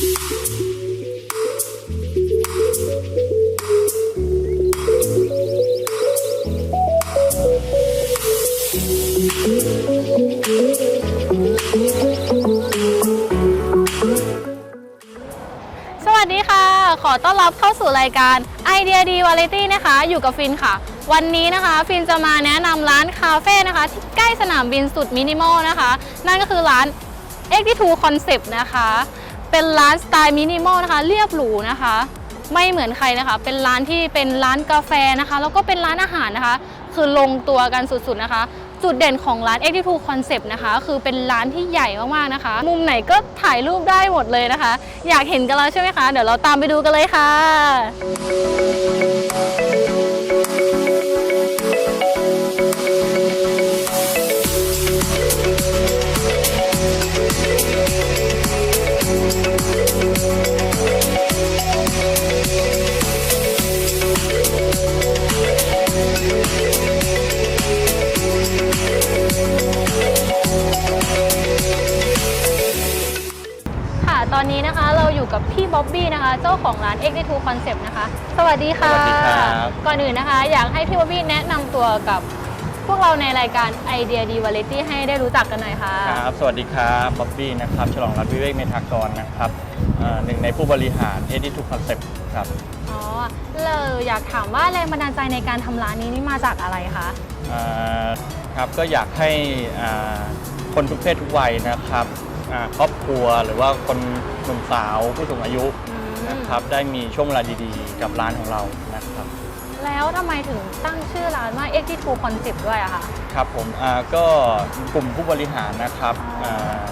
สวัสดีค่ะ ขอต้อนรับเข้าสู่รายการไอเดียดีวาไรตี้นะคะ อยู่กับฟินค่ะ วันนี้นะคะฟินจะมาแนะนำร้านคาเฟ่นะคะที่ใกล้สนามบินสุดมินิมอลนะคะ นั่นก็คือร้าน X2 Concept นะคะ เป็นร้านสไตล์มินิมอลนะคะ เรียบหรูนะคะ ไม่เหมือนใครนะคะ เป็นร้านที่เป็นร้านกาแฟนะคะ แล้วก็เป็นร้านอาหารนะคะ คือลงตัวกันสุดๆนะคะ จุดเด่นของร้าน X2 Concept นะคะ คือเป็นร้านที่ใหญ่มากๆนะคะ มุมไหนก็ถ่ายรูปได้หมดเลยนะคะ อยากเห็นกันแล้วใช่ไหมคะ เดี๋ยวเราตามไปดูกันเลยค่ะ ตอนนี้นะคะเราอยู่กับพี่บ๊อบบี้นะคะ เจ้าของร้าน X2 Concept นะคะ สวัสดีค่ะ สวัสดีครับ ก่อนอื่นนะคะ อยากให้พี่บ๊อบบี้แนะนำตัวกับพวกเราในรายการไอเดียดีวาไรตี้ให้ได้รู้จักกันหน่อยค่ะ ครับ สวัสดีครับบ๊อบบี้นะครับ ฉลองรัตน์วิเวกเมธากรนะครับเอ่อหนึ่งในผู้บริหาร e d i t o Concept ครับ อ๋อเราอยากถามว่าแรงบันดาลใจในการทำร้านนี้นี่มาจากอะไรคะเอ่อครับก็อยากให้อ่าคนทุกเพศทุกวัยนะครับ อ่าครอบครัวหรือว่าคนหนุ่มสาวผู้สูงอายุอืมนะครับได้มีช่วงเวลาดีๆ กับร้านของเรานะครับ แล้วทำไมถึงตั้งชื่อร้านว่า X2 Concept ด้วยอะคะ ครับผมอ่าก็กลุ่มผู้บริหารนะครับอ่า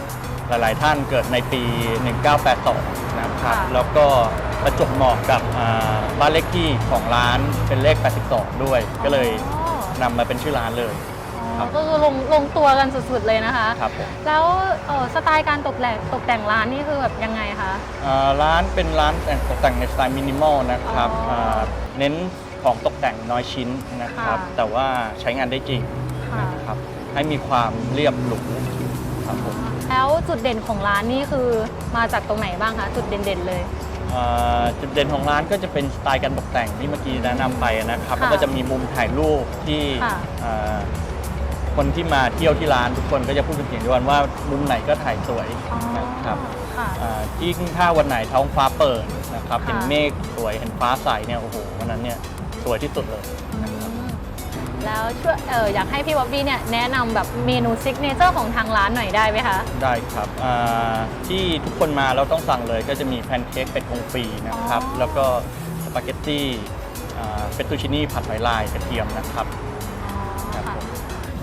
หลายๆท่านเกิดในปี 1982 นะครับ ค่ะ แล้วก็ประจวบเหมาะกับอ่าบ้านเลขที่ของร้านเป็นเลข 82 ด้วย ก็เลยอ๋อนำมาเป็นชื่อร้านเลยอ๋อ ครับ ก็คือลงลงตัวกันสุดๆเลยนะคะ ครับผมแล้วเอ่อสไตล์การตกแต่งตกแต่งร้านนี่คือแบบยังไงคะอ่าร้านเป็นร้านแต่งตกแต่งในสไตล์มินิมอลนะครับอ๋ออ่าเน้นของตกแต่งน้อยชิ้นนะครับ ค่ะ แต่ว่าใช้งานได้จริงค่ะนะครับให้มีความเรียบหรูครับผมแล้วจุดเด่นของร้านนี่คือมาจากตรงไหนบ้างคะจุดเด่นๆเลย เอ่อจุดเด่นของร้านก็จะเป็นสไตล์การตกแต่งที่เมื่อกี้แนะนำไปนะครับค่ะแล้วก็จะมีมุมถ่ายรูปที่ค่ะ เอ่อ คนที่มาเที่ยวที่ร้านทุกคนก็จะพูดเป็นเสียงเดียวกันว่ามุมไหนก็ถ่ายสวยอ๋อนะครับค่ะเอ่อยิ่งถ้าวันไหนท้องฟ้าเปิดนะครับค่ะ เห็นเมฆสวยเห็นฟ้าใสเนี่ยโอ้โหวันนั้นเนี่ยสวยที่สุดเลย อืมแล้วช่วยเอออยากให้พี่บ๊อบบี้เนี่ยแนะนำแบบเมนูซิกเนเจอร์ของทางร้านหน่อยได้ไหมคะ ได้ครับอ่าที่ทุกคนมาแล้วต้องสั่งเลยก็จะมีแพนเค้กเป็ดคงฟรีนะครับ อ๋อ แล้วก็สปาเกตตี้เฟตตูชินี่ผัดหอยลายกระเทียมนะครับ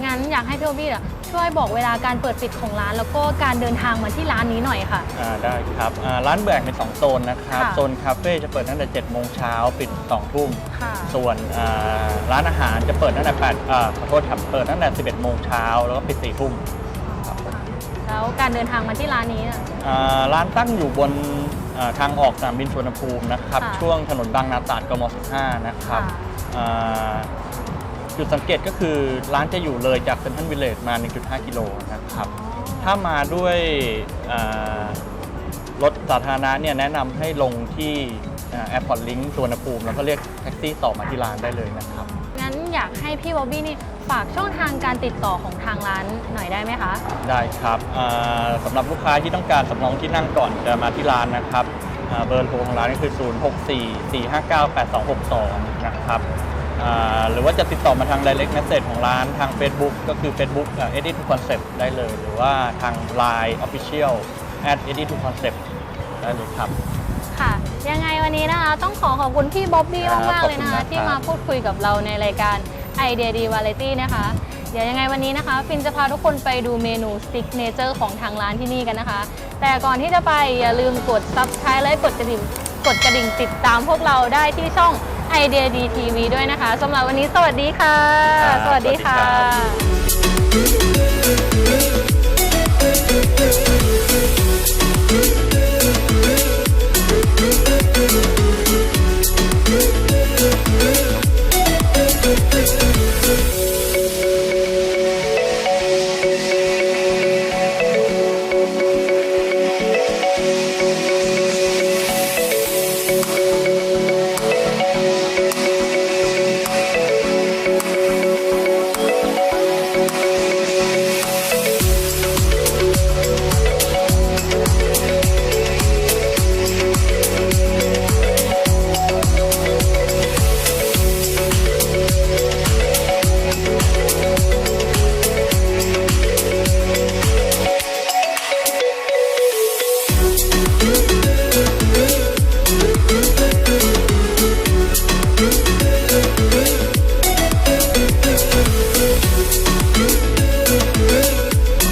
งั้นอยากให้พี่บ๊อบบี้อะช่วยบอกเวลาการเปิดปิดของร้าน แล้วก็การเดินทางมาที่ร้านนี้หน่อยค่ะ อ่าได้ครับอ่าร้านแบ่งเป็น 2 โซนนะครับ ค่ะ โซนคาเฟ่จะเปิดตั้งแต่7โมงเช้าปิด2ทุ่ม ค่ะ ส่วนอ่าร้านอาหารจะเปิดตั้งแต่8อ่าขอโทษครับ เปิดตั้งแต่ 11โมงเช้าแล้วก็ปิด4ทุ่มครับผมแล้วการเดินทางมาที่ร้านนี้น่ะอ่าร้านตั้งอยู่บนอ่าทางออกสนามบินสุวรรณภูมินะครับ ค่ะช่วงถนนบางนาตราดกม 15 นะครับค่ะ อ่า จุดสังเกตก็คือร้านจะอยู่เลยจากเซ็นทรัลวิลเลจมา 1.5 กิโลนะครับ ถ้ามาด้วยอ่ารถสาธารณะเนี่ยแนะนำให้ลงที่แอร์พอร์ตลิงก์สุวรรณภูมิ แล้วก็เรียกแท็กซี่ต่อมาที่ร้านได้เลยนะครับ งั้นอยากให้พี่บ๊อบบี้นี่ฝากช่องทางการติดต่อของทางร้านหน่อยได้ไหมคะ ได้ครับอ่าสำหรับลูกค้าที่ต้องการสำรองที่นั่งก่อนจะมาที่ร้านนะครับอ่าเบอร์โทรของร้านก็คือ 0644598262 นะครับอ่า หรือว่าจะติดต่อมาทาง direct message ของร้านทาง Facebook ก็คือ Facebook edit to concept ได้เลย หรือว่าทาง Line Official at edit to concept ได้เลยครับ ค่ะ ยังไงวันนี้นะคะต้องขอขอบคุณพี่บ๊อบบี้ครับมาก ๆ เลยนะคะขอบคุณมากที่มาพูดคุยกับเราในรายการไอเดียดีวาไรตี้นะคะ เดี๋ยวยังไงวันนี้นะคะฟินจะพาทุกคนไปดูเมนูสติ๊กเนเจอร์ของทางร้านที่นี่กันนะคะ แต่ก่อนที่จะไปอย่าลืมกด subscribe และกดกระดิ่งกดกระดิ่งติดตามพวกเราได้ที่ช่อง ไอเดียดีทีวีด้วยนะคะสำหรับวันนี้สวัสดีค่ะครับสวัสดีค่ะ